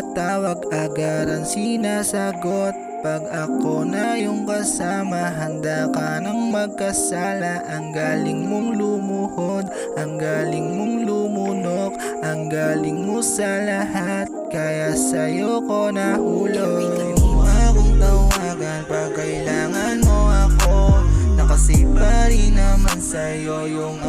tawag agaran sinasagot. Pag ako na yung kasama Handa ka nang magkasala. Ang galing mong lumuhod Ang galing mong lumunok Ang galing mo sa lahat. Kaya sa'yo ko nahulog Pwede mo akong tawagan Pag kailangan mo ako. Nakasave pa rin naman sa'yo Yung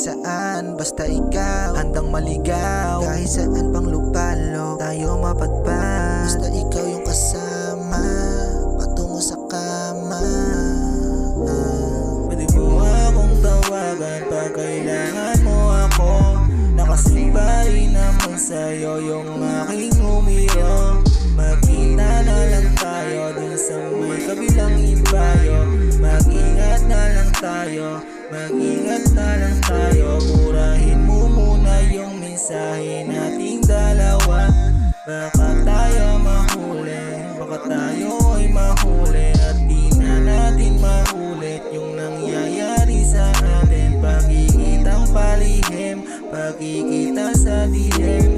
Saan, basta ikaw Handang maligaw. Kahit saan pang lupalo Tayo mapadpad Basta ikaw yung kasama Patungo sa kama. Pwede mo akong tawagan Pag kailangan mo ako. Nakasibay naman sa'yo Yung aking numero. Magkita na lang tayo Dun sa may kabilang imbayo. Mag-ingat na lang tayo. Mag-ingat tayo mahuli. Baka tayo ay mahuli At di na natin maulit Yung nangyayari sa atin. Pagkikitang palihim Pagkikita sa dilim